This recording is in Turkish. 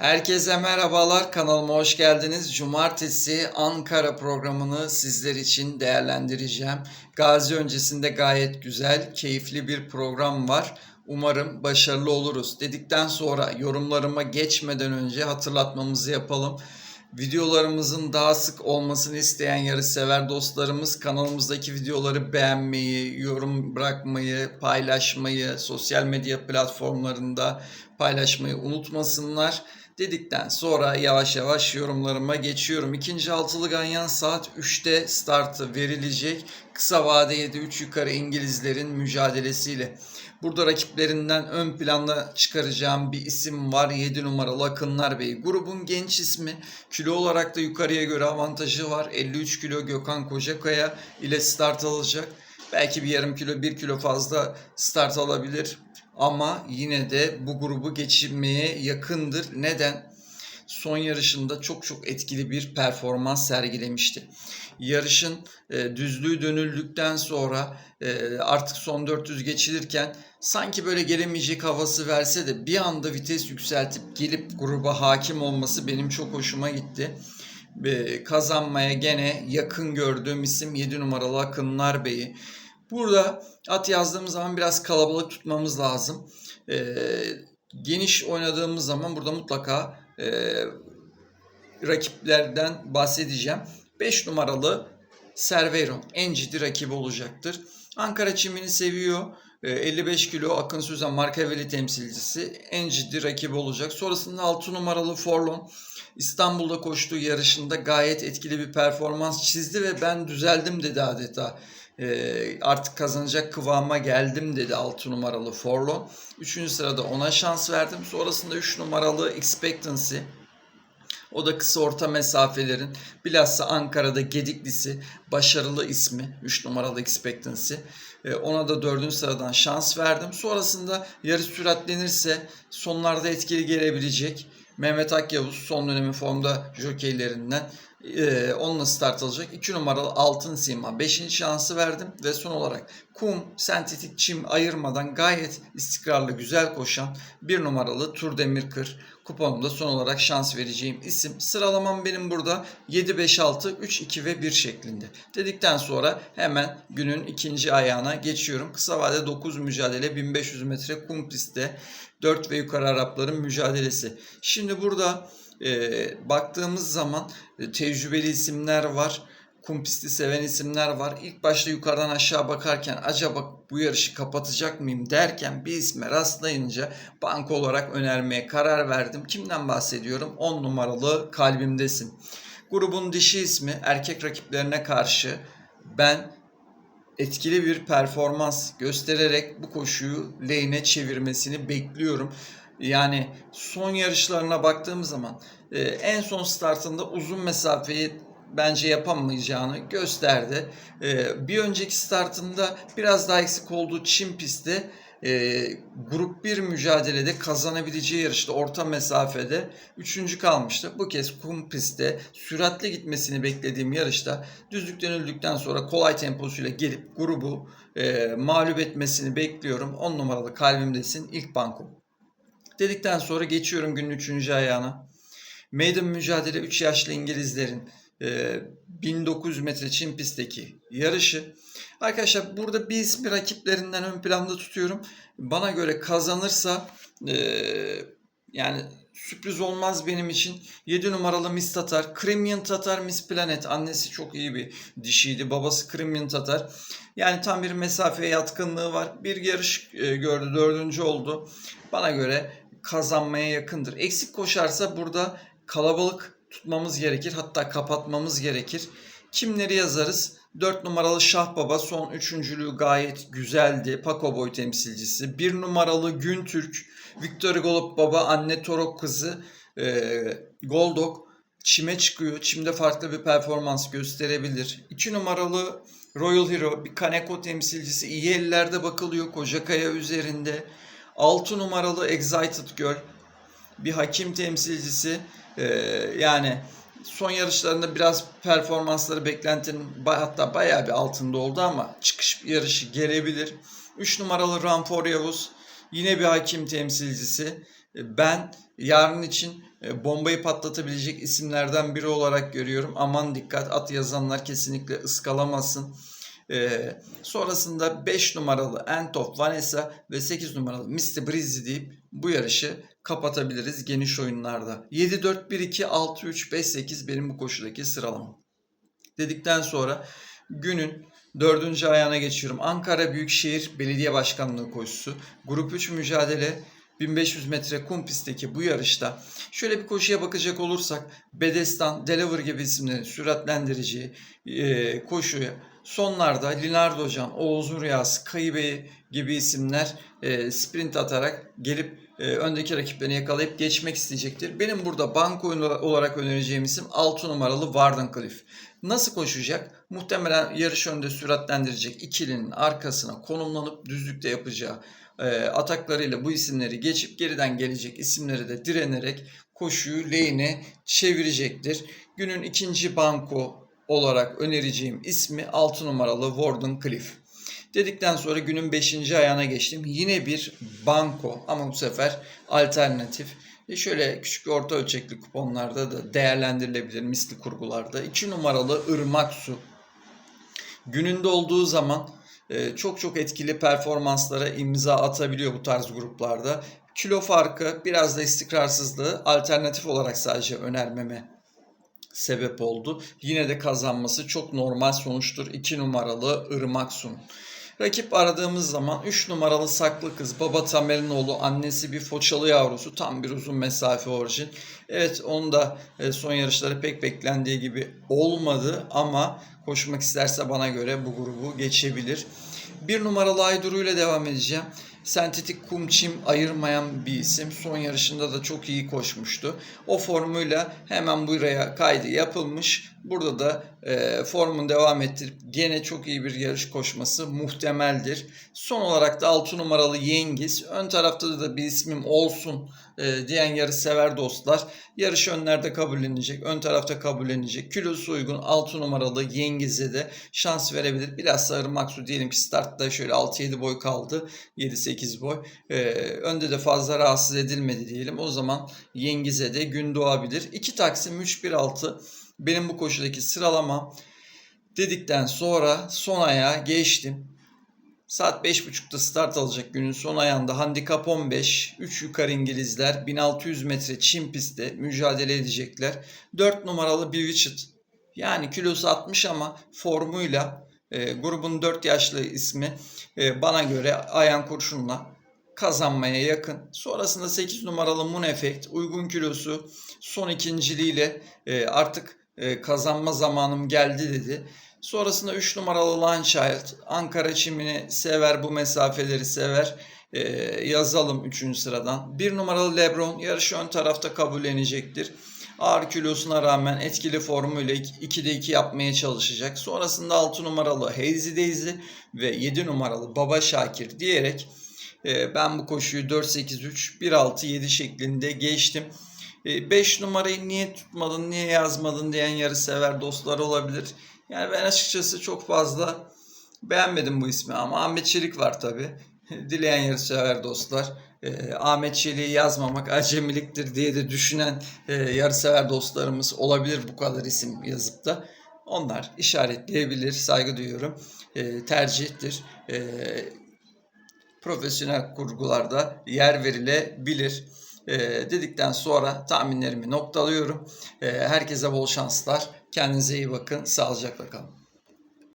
Herkese merhabalar, kanalıma hoş geldiniz. Cumartesi Ankara programını sizler için değerlendireceğim. Gazi öncesinde gayet güzel, keyifli bir program var. Umarım başarılı oluruz. Dedikten sonra yorumlarıma geçmeden önce hatırlatmamızı yapalım. Videolarımızın daha sık olmasını isteyen yarışsever dostlarımız kanalımızdaki videoları beğenmeyi, yorum bırakmayı, paylaşmayı, sosyal medya platformlarında paylaşmayı unutmasınlar. Dedikten sonra yavaş yavaş yorumlarıma geçiyorum. İkinci altılı ganyan saat 3'te startı verilecek. Kısa vade 7-3 yukarı İngilizlerin mücadelesiyle. Burada rakiplerinden ön planda çıkaracağım bir isim var. 7 numaralı Akınlar Bey. Grubun genç ismi. Kilo olarak da yukarıya göre avantajı var. 53 kilo Gökhan Kocakaya ile start alacak. Belki bir yarım kilo, bir kilo fazla start alabilir. Ama yine de bu grubu geçirmeye yakındır. Neden? Son yarışında çok çok etkili bir performans sergilemişti. Yarışın e, düzlüğü dönüldükten sonra e, artık son 400 geçilirken sanki böyle gelemeyecek havası verse de bir anda vites yükseltip gelip gruba hakim olması benim çok hoşuma gitti. Kazanmaya gene yakın gördüğüm isim 7 numaralı Akınlar Bey'i. Burada at yazdığımız zaman biraz kalabalık tutmamız lazım. Ee, geniş oynadığımız zaman burada mutlaka e, rakiplerden bahsedeceğim. 5 numaralı Cervero en ciddi rakibi olacaktır. Ankara çimini seviyor. Ee, 55 kilo Akın Süzen Markaveli temsilcisi en ciddi rakibi olacak. Sonrasında 6 numaralı Forlon İstanbul'da koştuğu yarışında gayet etkili bir performans çizdi ve ben düzeldim dedi adeta. Ee, artık kazanacak kıvama geldim dedi 6 numaralı Forlon. 3. sırada ona şans verdim. Sonrasında 3 numaralı Expectancy. O da kısa orta mesafelerin bilhassa Ankara'da Gediklisi başarılı ismi 3 numaralı Expectancy. Ee, ona da 4. sıradan şans verdim. Sonrasında yarış süratlenirse sonlarda etkili gelebilecek. Mehmet Akyavuz son dönemin formda jokeylerinden ee, onunla start alacak. 2 numaralı Altın Sima 5. şansı verdim ve son olarak kum, sentetik çim ayırmadan gayet istikrarlı güzel koşan 1 numaralı Tur Demirkır kuponumda son olarak şans vereceğim isim. Sıralamam benim burada 7, 5, 6, 3, 2 ve 1 şeklinde. Dedikten sonra hemen günün ikinci ayağına geçiyorum. Kısa vade 9 mücadele 1500 metre kum pistte 4 ve yukarı Arapların mücadelesi. Şimdi burada e, baktığımız zaman e, tecrübeli isimler var. Kum pisti seven isimler var. İlk başta yukarıdan aşağı bakarken acaba bu yarışı kapatacak mıyım derken bir isme rastlayınca banko olarak önermeye karar verdim. Kimden bahsediyorum? 10 numaralı kalbimdesin. Grubun dişi ismi erkek rakiplerine karşı ben etkili bir performans göstererek bu koşuyu lane'e çevirmesini bekliyorum. Yani son yarışlarına baktığım zaman e, en son startında uzun mesafeyi bence yapamayacağını gösterdi. E, bir önceki startında biraz daha eksik olduğu Çin pistte e, grup 1 mücadelede kazanabileceği yarışta orta mesafede 3. kalmıştı. Bu kez kum pistte süratli gitmesini beklediğim yarışta düzlük dönüldükten sonra kolay temposuyla gelip grubu e, mağlup etmesini bekliyorum. 10 numaralı kalbimdesin ilk bankom. Dedikten sonra geçiyorum günün 3. ayağına. Maiden mücadele 3 yaşlı İngilizlerin e, 1900 metre Çin pistteki yarışı. Arkadaşlar burada bir ismi rakiplerinden ön planda tutuyorum. Bana göre kazanırsa e, yani sürpriz olmaz benim için. 7 numaralı Miss Tatar. Crimean Tatar Miss Planet. Annesi çok iyi bir dişiydi. Babası Crimean Tatar. Yani tam bir mesafeye yatkınlığı var. Bir yarış e, gördü. Dördüncü oldu. Bana göre kazanmaya yakındır. Eksik koşarsa burada kalabalık tutmamız gerekir. Hatta kapatmamız gerekir. Kimleri yazarız? 4 numaralı Şah Baba son üçüncülüğü gayet güzeldi. Paco Boy temsilcisi. 1 numaralı Güntürk. Victor Golub Baba anne Torok kızı. E, Goldog çime çıkıyor. Çimde farklı bir performans gösterebilir. 2 numaralı Royal Hero bir Kaneko temsilcisi. iyi ellerde bakılıyor. Kocakaya üzerinde. 6 numaralı Excited Girl bir hakim temsilcisi. Ee, yani son yarışlarında biraz performansları beklentinin hatta bayağı bir altında oldu ama çıkış yarışı gelebilir. 3 numaralı Ranfor Yavuz yine bir hakim temsilcisi. e, ben yarın için e, bombayı patlatabilecek isimlerden biri olarak görüyorum. Aman dikkat at yazanlar kesinlikle ıskalamasın. Ee, sonrasında 5 numaralı End of Vanessa ve 8 numaralı Mr. Breezy deyip bu yarışı kapatabiliriz geniş oyunlarda. 7-4-1-2-6-3-5-8 benim bu koşudaki sıralamam. Dedikten sonra günün dördüncü ayağına geçiyorum. Ankara Büyükşehir Belediye Başkanlığı koşusu. Grup 3 mücadele 1500 metre kum pistteki bu yarışta şöyle bir koşuya bakacak olursak Bedestan, Delaver gibi isimlerin süratlendirici e, koşuya sonlarda Linardo Hocam, Oğuz Rüyas, Kayı Bey gibi isimler e, sprint atarak gelip e, öndeki rakiplerini yakalayıp geçmek isteyecektir. Benim burada banko olarak önereceğim isim 6 numaralı Wardenclyffe. Nasıl koşacak? Muhtemelen yarış önde süratlendirecek ikilinin arkasına konumlanıp düzlükte yapacağı e, ataklarıyla bu isimleri geçip geriden gelecek isimleri de direnerek koşuyu lehine çevirecektir. Günün ikinci banko olarak önereceğim ismi 6 numaralı Warden Cliff. Dedikten sonra günün 5. ayağına geçtim. Yine bir banko ama bu sefer alternatif. E şöyle küçük orta ölçekli kuponlarda da değerlendirilebilir misli kurgularda. 2 numaralı Irmak Su. Gününde olduğu zaman e, çok çok etkili performanslara imza atabiliyor bu tarz gruplarda. Kilo farkı biraz da istikrarsızlığı alternatif olarak sadece önermeme sebep oldu. Yine de kazanması çok normal sonuçtur. 2 numaralı Irmak Sun. Rakip aradığımız zaman 3 numaralı saklı kız Baba Tamer'in oğlu annesi bir foçalı yavrusu tam bir uzun mesafe orijin. Evet onun da e, son yarışları pek beklendiği gibi olmadı ama koşmak isterse bana göre bu grubu geçebilir. Bir numaralı Ayduru ile devam edeceğim. Sentetik kum çim ayırmayan bir isim. Son yarışında da çok iyi koşmuştu. O formuyla hemen buraya kaydı yapılmış. Burada da e, formunu devam ettirip gene çok iyi bir yarış koşması muhtemeldir. Son olarak da 6 numaralı Yengiz. Ön tarafta da bir ismim olsun e, diyen yarış sever dostlar. Yarış önlerde kabullenecek, ön tarafta kabullenecek. Kilosu uygun 6 numaralı Yengiz'e de şans verebilir. Biraz da Maksu diyelim ki startta şöyle 6-7 boy kaldı. 7-8 boy. E, önde de fazla rahatsız edilmedi diyelim. O zaman Yengiz'e de gün doğabilir. 2 Taksim 3-1-6 benim bu koşudaki sıralama dedikten sonra son ayağa geçtim. Saat 5.30'da start alacak günün son ayağında handikap 15. 3 yukarı İngilizler 1600 metre çim pistte mücadele edecekler. 4 numaralı Bewitched yani kilosu 60 ama formuyla e, grubun 4 yaşlı ismi e, bana göre Ayan Kurşun'la kazanmaya yakın. Sonrasında 8 numaralı Moon Effect uygun kilosu son ikinciliğiyle e, artık e, kazanma zamanım geldi dedi. Sonrasında 3 numaralı Landchild Ankara çimini sever bu mesafeleri sever. E, yazalım 3. sıradan. 1 numaralı Lebron yarışı ön tarafta kabullenecektir. Ağır kilosuna rağmen etkili formuyla 2'de 2 yapmaya çalışacak. Sonrasında 6 numaralı Hazy Daisy ve 7 numaralı Baba Şakir diyerek e, ben bu koşuyu 4-8-3, 1-6-7 şeklinde geçtim. 5 numarayı niye tutmadın, niye yazmadın diyen yarı sever dostlar olabilir. Yani ben açıkçası çok fazla beğenmedim bu ismi ama Ahmet Çelik var tabi. Dileyen yarı sever dostlar. E, Ahmet Çelik'i yazmamak acemiliktir diye de düşünen e, yarı sever dostlarımız olabilir bu kadar isim yazıp da. Onlar işaretleyebilir, saygı duyuyorum. E, tercihtir. E, profesyonel kurgularda yer verilebilir e, dedikten sonra tahminlerimi noktalıyorum. E, herkese bol şanslar. Kendinize iyi bakın. Sağlıcakla kalın.